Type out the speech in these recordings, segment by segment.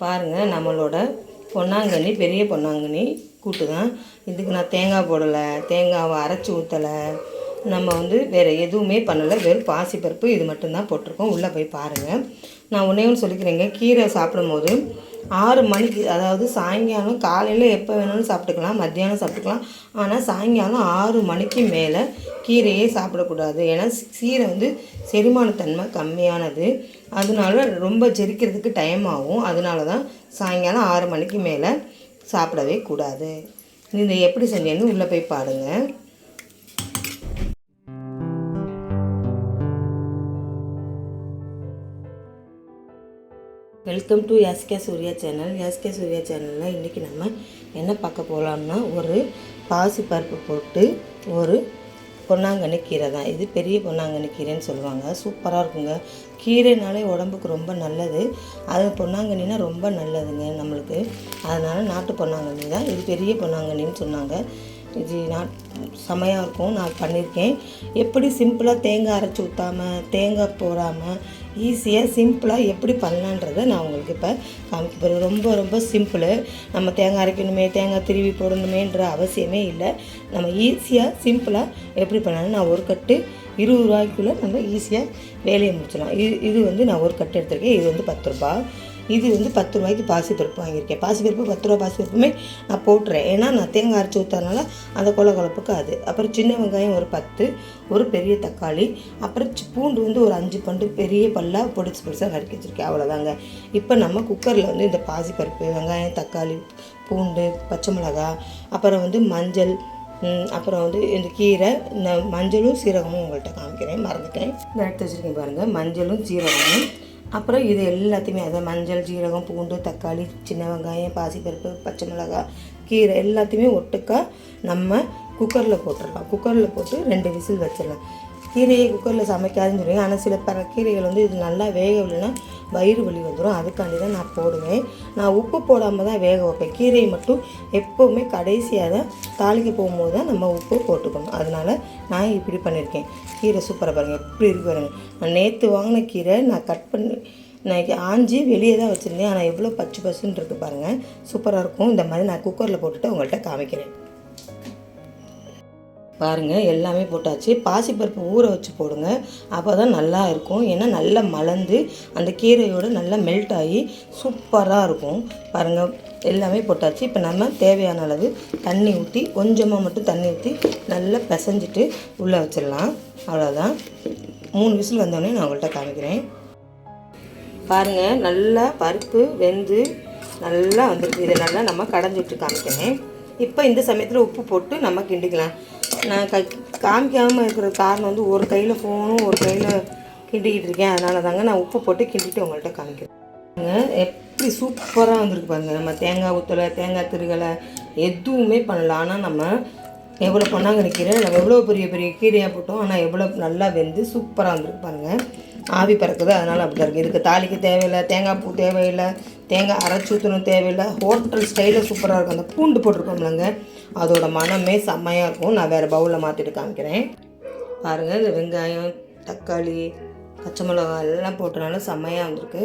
பாருங்கள் நம்மளோட பொன்னாங்கண்ணி பெரிய பொன்னாங்கண்ணி கூட்டு தான் இதுக்கு நான் தேங்காய் போடலை தேங்காவை அரைச்சி ஊற்றலை நம்ம வந்து வேறு எதுவுமே பண்ணலை வெறும் பாசிப்பருப்பு இது மட்டும்தான் போட்டிருக்கோம். உள்ளே போய் பாருங்கள் நான் ஒன்றே ஒன்று சொல்லிக்கிறேங்க கீரை சாப்பிடும்போது ஆறு மணிக்கு அதாவது சாயங்காலம் காலையில் எப்போ வேணாலும் சாப்பிட்டுக்கலாம் மத்தியானம் சாப்பிட்டுக்கலாம். ஆனால் சாயங்காலம் ஆறு மணிக்கு மேலே கீரையே சாப்பிடக்கூடாது. ஏன்னா கீரை வந்து செரிமானத்தன்மை கம்மியானது. அதனால ரொம்ப ஜெரிக்கிறதுக்கு டைம் ஆகும். அதனால தான் சாயங்காலம் ஆறு மணிக்கு மேலே சாப்பிடவே கூடாது. நீங்கள் எப்படி செஞ்சேன்னு உள்ளே போய் பாருங்கள் welcome to SK Surya channel SK Surya சேனலில் இன்றைக்கி நம்ம என்ன பார்க்க போகலாம்னா ஒரு பாசி பருப்பு போட்டு ஒரு பொன்னாங்கண்ணி கீரை தான். இது பெரிய பொன்னாங்கண்ணி கீரைன்னு சொல்லுவாங்க. சூப்பராக இருக்குங்க. கீரைனாலே உடம்புக்கு ரொம்ப நல்லது. அது பொன்னாங்கண்ணினா ரொம்ப நல்லதுங்க நம்மளுக்கு. அதனால் நாட்டு பொன்னாங்கண்ணி தான். இது பெரிய பொன்னாங்கண்ணின்னு சொன்னாங்க. இது நான் செமையாக இருக்கும். நான் பண்ணியிருக்கேன் எப்படி சிம்பிளாக தேங்காய் அரைச்சி ஊற்றாமல் தேங்காய் போடாமல் ஈஸியாக சிம்பிளாக எப்படி பண்ணலான்றதை நான் உங்களுக்கு இப்போ காமிக்க போகிறேன் ரொம்ப ரொம்ப சிம்பிளு. நம்ம தேங்காய் அரைக்கணுமே தேங்காய் திருவி போடணுமேன்ற அவசியமே இல்லை. நம்ம ஈஸியாக சிம்பிளாக எப்படி பண்ணாலும் நான் ஒரு கட்டு இருபது ரூபாய்க்குள்ளே நம்ம ஈஸியாக வேலையை முடிச்சிடலாம். இது இது வந்து நான் ஒரு கட்டு எடுத்திருக்கேன். இது வந்து பத்து ரூபா இது வந்து பத்து ரூபாய்க்கு பாசிப்பருப்பு வாங்கியிருக்கேன். பாசிப்பருப்பு பத்து ரூபா பாசிப்பருப்புமே நான் போட்டுறேன். ஏன்னா நான் தேங்காய் அரைச்சி ஊற்றுறதுனால அந்த கொல கொலப்புக்கு அது அப்புறம் சின்ன வெங்காயம் ஒரு பத்து ஒரு பெரிய தக்காளி அப்புறம் பூண்டு வந்து ஒரு அஞ்சு பண்டு பெரிய பல்லாக பொடிச்சு பொடிசாக நறுக்கி வச்சுருக்கேன். அவ்வளோதாங்க இப்போ நம்ம குக்கரில் வந்து இந்த பாசிப்பருப்பு வெங்காயம் தக்காளி பூண்டு பச்சை மிளகாய் அப்புறம் வந்து மஞ்சள் அப்புறம் வந்து இந்த கீரை இந்த மஞ்சளும் சீரகமும் உங்கள்கிட்ட காமிக்கிறேன். மறந்துட்டேன். எடுத்து வச்சுருக்கேன் பாருங்கள் மஞ்சளும் சீரகமும். அப்புறம் இது எல்லாத்தையுமே அதை மஞ்சள் ஜீரகம் பூண்டு தக்காளி சின்ன வெங்காயம் பாசிப்பருப்பு பச்சை மிளகாய் கீரை எல்லாத்தையுமே ஒட்டுக்கா நம்ம குக்கரில் போட்டுடலாம். குக்கரில் போட்டு ரெண்டு விசில் வச்சிடலாம். கீரையை குக்கரில் சமைக்காதுன்னு சொல்லுவீங்க ஆனால் சில பல கீரைகள் வந்து இது நல்லா வேகவில்லைன்னா வயிறு வலி வந்துடும் அதுக்காண்டி தான் நான் போடுவேன். நான் உப்பு போடாமல் தான் வேக வைப்பேன். கீரையை மட்டும் எப்போவுமே கடைசியாக தான் தாளிக்க போகும்போது தான் நம்ம உப்பு போட்டுக்கணும். அதனால் நான் இப்படி பண்ணியிருக்கேன். கீரை சூப்பராக பாருங்கள் எப்படி இருக்கு பாருங்கள் நான் நேற்று வாங்கின கீரை நான் கட் பண்ணி நான் ஆஞ்சி வெளியே தான் வச்சுருந்தேன். ஆனால் எவ்வளோ பச்சு பசுன்னு இருக்குது பாருங்கள் சூப்பராக இருக்கும். இந்த மாதிரி நான் குக்கரில் போட்டுட்டு உங்கள்கிட்ட காமிக்கிறேன். பாருங்கள் எல்லாமே போட்டாச்சு. பாசிப்பருப்பு ஊற வச்சு போடுங்க. அப்போ தான் நல்லா இருக்கும். ஏன்னா நல்லா மலர்ந்து அந்த கீரையோடு நல்லா மெல்ட் ஆகி சூப்பராக இருக்கும். பாருங்கள் எல்லாமே போட்டாச்சு. இப்போ நம்ம தேவையான அளவு தண்ணி ஊற்றி கொஞ்சமாக மட்டும் தண்ணி ஊற்றி நல்லா பிசைஞ்சிட்டு உள்ளே வச்சிடலாம். அவ்வளோதான் மூணு விசில் வந்தோடனே நான் உங்கள்கிட்ட காமிக்கிறேன். பாருங்கள் நல்லா பருப்பு வெந்து நல்லா வந்துருக்கு. இதை நல்லா நம்ம கடைஞ்சி விட்டு காமிக்கிறேன். இப்போ இந்த சமயத்தில் உப்பு போட்டு நம்ம கிண்டிக்கலாம். நான் க காமிக்காமல் இருக்கிற காரணம் வந்து ஒரு கையில் ஃபோனும் ஒரு கையில் கிண்டிக்கிட்டு இருக்கேன். அதனால தாங்க நான் உப்பு போட்டு கிண்டிட்டு உங்கள்கிட்ட காமிக்கிறேன். எப்படி சூப்பராக வந்திருக்கு பாருங்க. நம்ம தேங்காய் ஊற்றலை தேங்காய் திருகலை எதுவுமே பண்ணல. ஆனால் நம்ம எவ்வளோ பண்ணாங்கன்னு கீரை நம்ம எவ்வளோ பெரிய பெரிய கீரையாக போட்டோம். ஆனால் எவ்வளோ நல்லா வெந்து சூப்பராக வந்திருக்கு பாருங்கள் ஆவி பறக்குது அதனால் அப்படி இருக்குது இதுக்கு தாலிக்கு தேவையில்லை தேங்காய் பூ தேவையில்லை தேங்காய் அரைச்சி ஊற்றணும் தேவையில்லை. ஹோட்டல் ஸ்டைலில் சூப்பராக இருக்கும். அந்த பூண்டு போட்டிருக்கோம்லங்க அதோட மனமே செம்மையாக இருக்கும். நான் வேறு பவுலில் மாற்றிட்டு காமிக்கிறேன். பாருங்கள் இந்த வெங்காயம் தக்காளி பச்சை மிளகாய் எல்லாம் போட்டனால செம்மையாக வந்திருக்கு.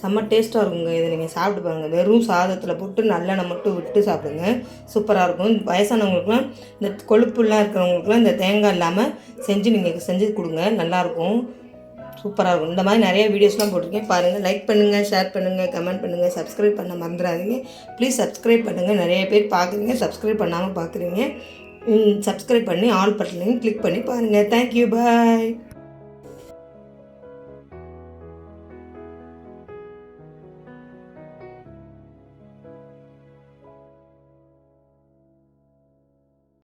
செம்ம டேஸ்ட்டாக இருக்குங்க. இதை நீங்கள் சாப்பிட்டு பாருங்கள் வெறும் சாதத்தில் போட்டு நல்லெண்ணெய் மட்டும் விட்டு சாப்பிடுங்க. சூப்பராக இருக்கும். வயசானவங்களுக்குலாம் இந்த கொழுப்புலாம் இருக்கிறவங்களுக்குலாம் இந்த தேங்காய் இல்லாமல் செஞ்சு நீங்கள் செஞ்சு கொடுங்க. நல்லாயிருக்கும் சூப்பராக இருக்கும். இந்த மாதிரி நிறைய வீடியோஸ்லாம் போட்டிருக்கேன். பாருங்கள் லைக் பண்ணுங்கள் ஷேர் பண்ணுங்கள் கமெண்ட் பண்ணுங்கள் சப்ஸ்கிரைப் பண்ண மறந்துடாதீங்க. ப்ளீஸ் சப்ஸ்கிரைப் பண்ணுங்கள் நிறைய பேர் பார்க்குறீங்க சப்ஸ்கிரைப் பண்ணாமல் பார்க்குறீங்க. சப்ஸ்கிரைப் பண்ணி ஆல் பட்டனையும் கிளிக் பண்ணி பாருங்கள் தேங்க்யூ பாய்